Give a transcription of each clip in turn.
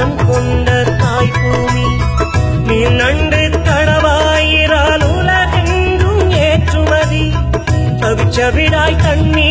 மனம் கொண்ட தாய் பூமி. நீ நன்று தடவாயிரால் உலகெங்கும் ஏற்றுமதி. கவிச்சவிடாய் தண்ணீர்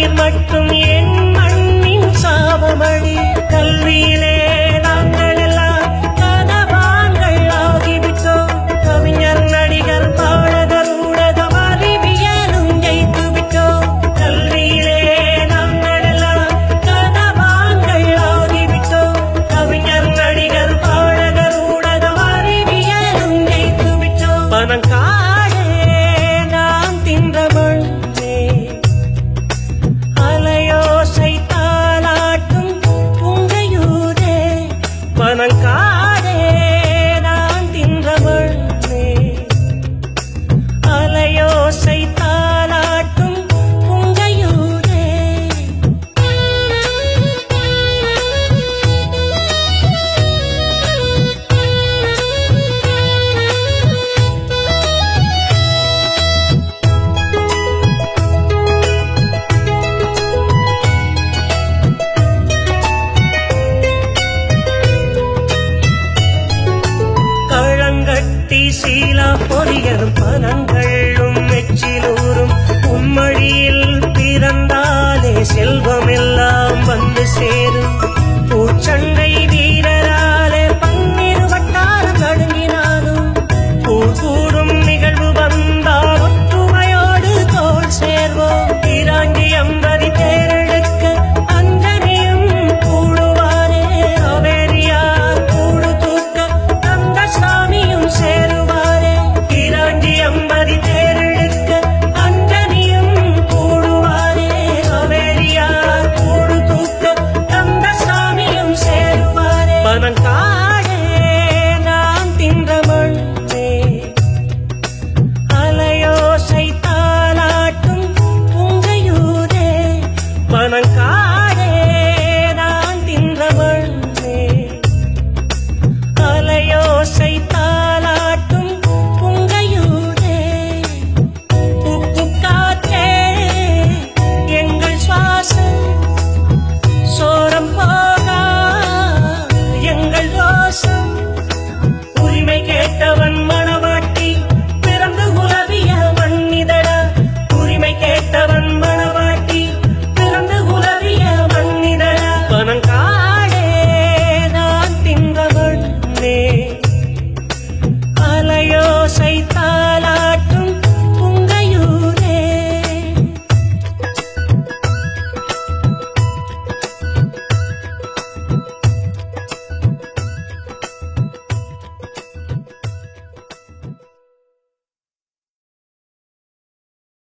看。சீலா பொறியதும் பனங்களும் மெச்சிலூரும் உம்மொழியில் பிறந்தாலே செல்வமெல்லாம் வந்து சேரும். மனங்கா